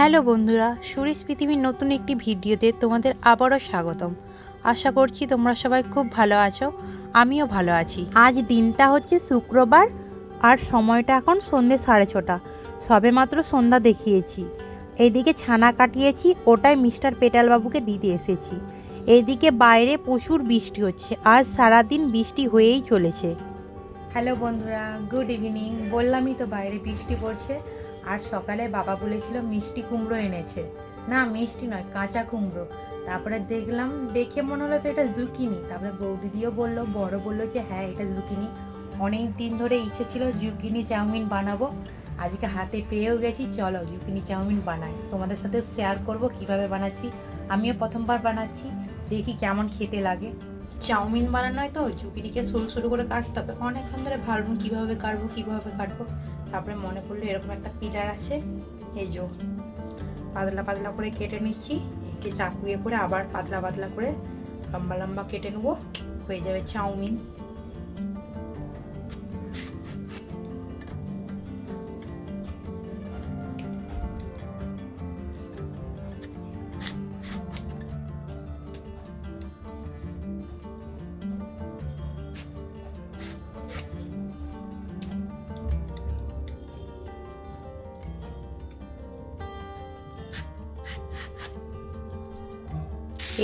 Hello বন্ধুরা, সুরেশ পৃথিবীর নতুন একটি ভিডিওতে তোমাদের আবারও স্বাগতম। আশা করছি তোমরা সবাই খুব ভালো আছো, আমিও ভালো আছি। আজ দিনটা হচ্ছে শুক্রবার আর সময়টা এখন সন্ধে সাড়ে ছটা। সবে মাত্র সন্ধ্যা দেখিয়েছি। এইদিকে ছানা কাটিয়েছি, ওটাই মিস্টার পেটালবাবুকে দিতে এসেছি। এইদিকে বাইরে প্রচুর বৃষ্টি হচ্ছে, আজ সারাদিন বৃষ্টি হয়েই চলেছে। হ্যালো বন্ধুরা, গুড ইভিনিং, বললামই তো বাইরে বৃষ্টি পড়ছে। আর সকালে বাবা বলেছিল মিষ্টি কুমড়ো এনেছে। না, মিষ্টি নয়, কাঁচা কুমড়ো। তারপরে দেখলাম, দেখে মনে হলো তো এটা জুকিনি। তারপরে বৌদিদিও বলল, বড় বলল যে হ্যাঁ এটা জুকিনি। অনেক দিন ধরে ইচ্ছে ছিল জুকিনি চাউমিন বানাবো। আজকে হাতে পেয়েও গেছি, চলো জুকিনি চাউমিন বানাই। তোমাদের সাথে শেয়ার করব কীভাবে বানাচ্ছি। আমিও প্রথমবার বানাচ্ছি। দেখি কেমন খেতে লাগে। চাউমিন বানানো হয় তো ঝুঁকিনিকে সরু সরু করে কাটতে হবে। অনেকক্ষণ ধরে ভাবলাম কীভাবে কাটবো কীভাবে কাটবো। তারপরে মনে পড়ল এরকম একটা পিলার আছে। এই পাতলা পাতলা করে কেটে নিচ্ছি। একে চাকুয়ে করে আবার পাতলা পাতলা করে লম্বা লম্বা কেটে নেব। হয়ে যাবে চাউমিন।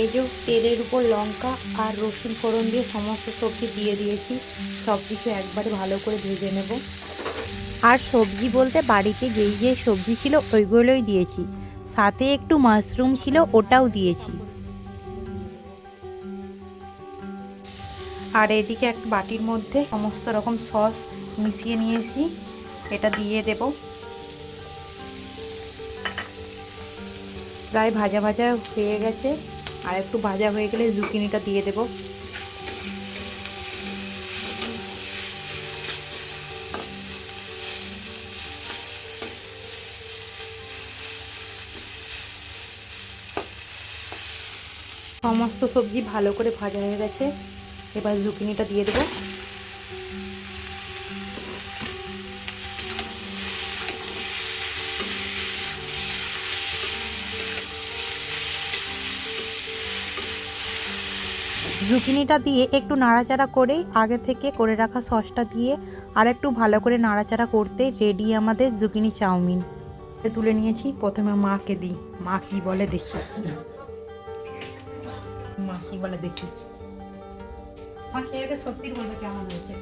এই যে তেলের উপর লঙ্কা আর রসুন ফোড়ন দিয়ে সমস্ত সবজি দিয়ে দিয়েছি। সব কিছু একবারে ভালো করে ভেজে নেব। আর সবজি বলতে বাড়িতে যেই যে সবজি ছিল ওইগুলোই দিয়েছি। সাথে একটু মাশরুম ছিল ওটাও দিয়েছি। আর এদিকে একটা বাটির মধ্যে সমস্ত রকম সস মিশিয়ে নিয়েছি। এটা দিয়ে দেব। প্রায় ভাজা ভাজা হয়ে গেছে। আর একটু ভাজা হয়ে গেলে জুকিনিটা দিয়ে দেব। সমস্ত সবজি ভালো করে ভাজা হয়ে গেছে। এবার জুকিনিটা দিয়ে দেবো। জুকিনিটা দিয়ে একটু নাড়াচাড়া করেই আগে থেকে করে রাখা সসটা দিয়ে আর একটু ভালো করে নাড়াচাড়া করতে রেডি আমাদের জুকিনি চাউমিন। তুলে নিয়েছি প্রথমে মাকে দিই। মা কি বলে দেখি। মা কি বলে দেখি। মা খেয়ে দে সত্যি বলবে কেমন হয়েছে।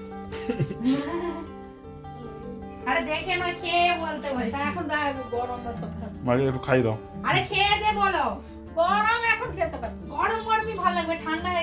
আরে দেখে না খেয়ে বলতে বলতে এখন গরম তো মাকে একটু খাই দাও। আরে খেয়ে দে বলো। গরম এখন খেতে লাগবে ঠান্ডা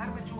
घर में चूहा